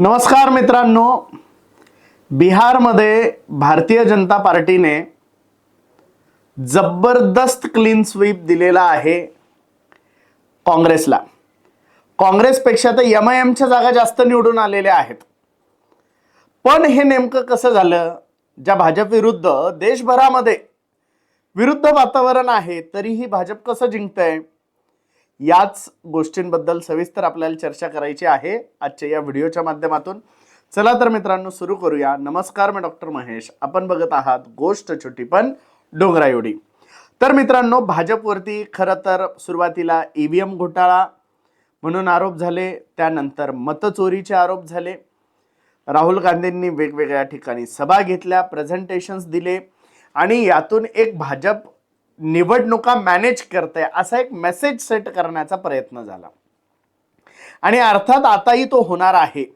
नमस्कार मित्रांनो. बिहारमध्ये भारतीय जनता पार्टीने जबरदस्त क्लीन स्वीप दिलेला आहे काँग्रेसला. काँग्रेसपेक्षा तर एम आय एमच्या जागा जास्त निवडून आलेल्या आहेत. पण हे नेमकं कसं झालं? ज्या भाजप विरुद्ध देशभरामध्ये विरुद्ध वातावरण आहे तरीही भाजप कसं जिंकतंय? याच गोष्टींबद्दल सविस्तर आपल्याला चर्चा करायची आहे आजच्या या व्हिडिओच्या माध्यमातून. चला तर मित्रांनो सुरू करूया. नमस्कार मी डॉक्टर महेश. आपण बघत आहात गोष्ट छोटी पण डोंगरा एवढी. तर मित्रांनो भाजपवरती खरं तर सुरुवातीला ईव्हीएम घोटाळा म्हणून आरोप झाले त्यानंतर मतचोरीचे आरोप झाले. राहुल गांधींनी वेगवेगळ्या ठिकाणी सभा घेतल्या प्रेझेंटेशन्स दिले आणि यातून एक भाजप निवडणुका मॅनेज करते असा एक मेसेज सेट करण्याचा प्रयत्न झाला. आणि अर्थात आताही तो होणार आहे.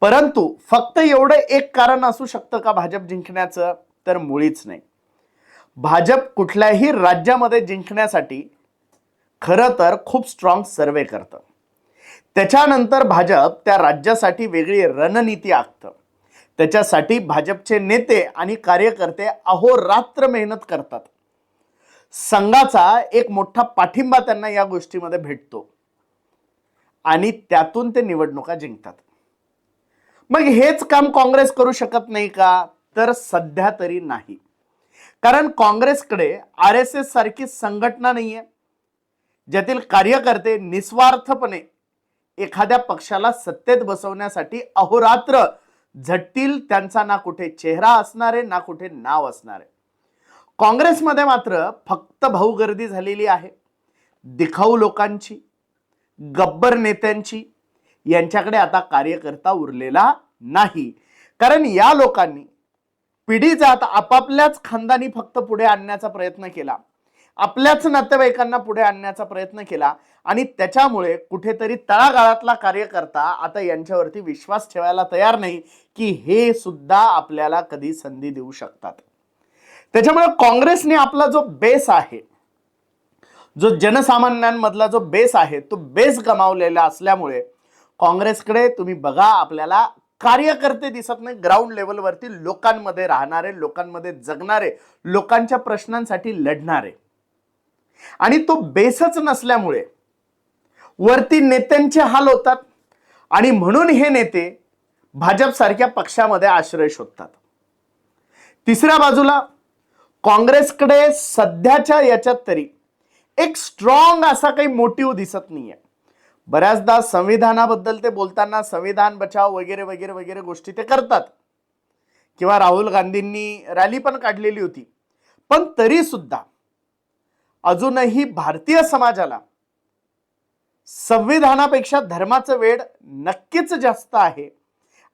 परंतु फक्त एवढं एक कारण असू शकतं का भाजप जिंकण्याचं? तर मुळीच नाही. भाजप कुठल्याही राज्यामध्ये जिंकण्यासाठी खरं तर खूप स्ट्रॉंग सर्वे करतं. त्याच्यानंतर भाजप त्या राज्यासाठी वेगळी रणनीती आखतं. त्याच्यासाठी भाजपचे नेते आणि कार्यकर्ते अहोरात्र मेहनत करतात. संघाचा एक मोठा पाठिंबा त्यांना या गोष्टीमध्ये भेटतो. आणि त्यातून ते निवडणुका जिंकतात. मग हेच काम काँग्रेस करू शकत नाही का? तर सध्या तरी नाही. कारण काँग्रेसकडे आर एस एस सारखी संघटना नाहीये. ज्यातील कार्यकर्ते निस्वार्थपणे एखाद्या पक्षाला सत्तेत बसवण्यासाठी अहोरात्र झटतील त्यांचा ना कुठे चेहरा असणारे ना कुठे नाव असणारे. काँग्रेसमध्ये मात्र फक्त भाऊगर्दी झालेली आहे. दिखाऊ लोकांची गब्बर नेत्यांची यांच्याकडे आता कार्यकर्ता उरलेला नाही. कारण या लोकांनी पिढी जात आपापल्याच खानदानी फक्त पुढे आणण्याचा प्रयत्न केला. आपल्याच नातेवाईकांना पुढे आणण्याचा प्रयत्न केला. आणि त्याच्यामुळे कुठेतरी तळागाळातला कार्यकर्ता आता यांच्यावरती विश्वास ठेवायला तयार नाही की हे सुद्धा आपल्याला कधी संधी देऊ शकतात. त्याच्यामुळे काँग्रेसने आपला जो बेस आहे जो जनसामान्यांमधला जो बेस आहे तो बेस गमावलेला असल्यामुळे काँग्रेसकडे तुम्ही बघा आपल्याला कार्यकर्ते दिसत नाही ग्राउंड लेवलवरती लोकांमध्ये राहणारे लोकांमध्ये जगणारे लोकांच्या प्रश्नांसाठी लढणारे. आणि तो बेसच नसल्यामुळे वरती नेत्यांचे हाल होतात आणि म्हणून हे नेते भाजपसारख्या पक्षामध्ये आश्रय शोधतात. तिसऱ्या बाजूला काँग्रेसकडे सध्याच्या याच्यात तरी एक स्ट्रॉंग असा काही मोटिव्ह दिसत नाही आहे बऱ्याचदा संविधानाबद्दल ते बोलताना संविधान बचाव वगैरे वगैरे वगैरे गोष्टी ते करतात. किंवा राहुल गांधींनी रॅली पण काढलेली होती. पण तरी सुद्धा अजूनही भारतीय समाजाला संविधानापेक्षा धर्माचं वेळ नक्कीच जास्त आहे.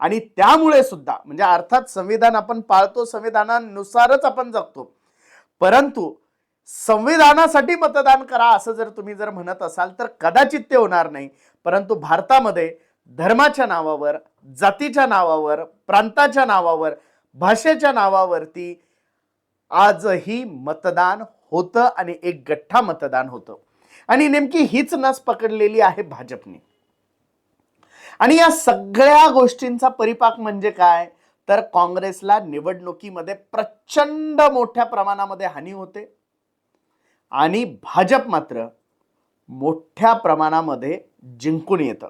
आणि त्यामुळे सुद्धा म्हणजे अर्थात संविधान आपण पाळतो संविधानानुसारच आपण जगतो. परंतु संविधानासाठी मतदान करा असं जर तुम्ही जर म्हणत असाल तर कदाचित ते होणार नाही. परंतु भारतामध्ये धर्माच्या नावावर जातीच्या नावावर प्रांताच्या नावावर भाषेच्या नावावरती आजही मतदान होतं आणि एक गठ्ठा मतदान होतं. आणि नेमकी हीच नस पकडलेली आहे भाजपने. आणि या सगळ्या गोष्टींचा परिपाक म्हणजे काय? तर काँग्रेसला निवडणुकीमध्ये प्रचंड मोठ्या प्रमाणामध्ये हानी होते. आणि भाजप मात्र मोठ्या प्रमाणामध्ये जिंकून येतं.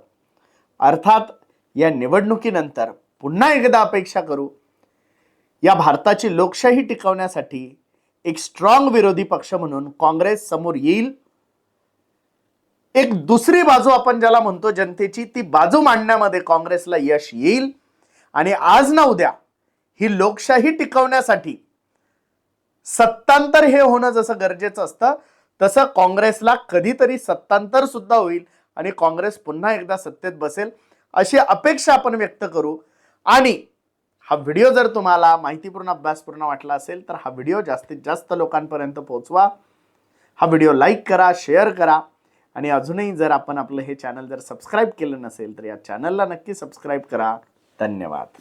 अर्थात या निवडणुकीनंतर पुन्हा एकदा अपेक्षा करू या भारताची लोकशाही टिकवण्यासाठी एक स्ट्रॉंग विरोधी पक्ष म्हणून काँग्रेस समोर येईल एक दुसरी बाजू आपण ज्याला म्हणतो जनतेची ती बाजू मांडण्यामध्ये काँग्रेसला यश येईल. आणि आज ना उद्या ही लोकशाही टिकवण्यासाठी सत्तांतर हे होणं जसं गरजेचं असतं तसं काँग्रेसला कधीतरी सत्तांतर सुद्धा होईल आणि काँग्रेस पुन्हा एकदा सत्तेत बसेल अशी अपेक्षा आपण व्यक्त करू. आणि हा व्हिडिओ जर तुम्हाला माहितीपूर्ण अभ्यासपूर्ण वाटला असेल तर हा व्हिडिओ जास्तीत जास्त लोकांपर्यंत पोहोचवा. हा व्हिडिओ लाईक करा शेअर करा. आणि अजूनही जर आपण आपलं हे चॅनल जर सबस्क्राईब केलं नसेल तर या चॅनलला नक्की सबस्क्राईब करा. धन्यवाद.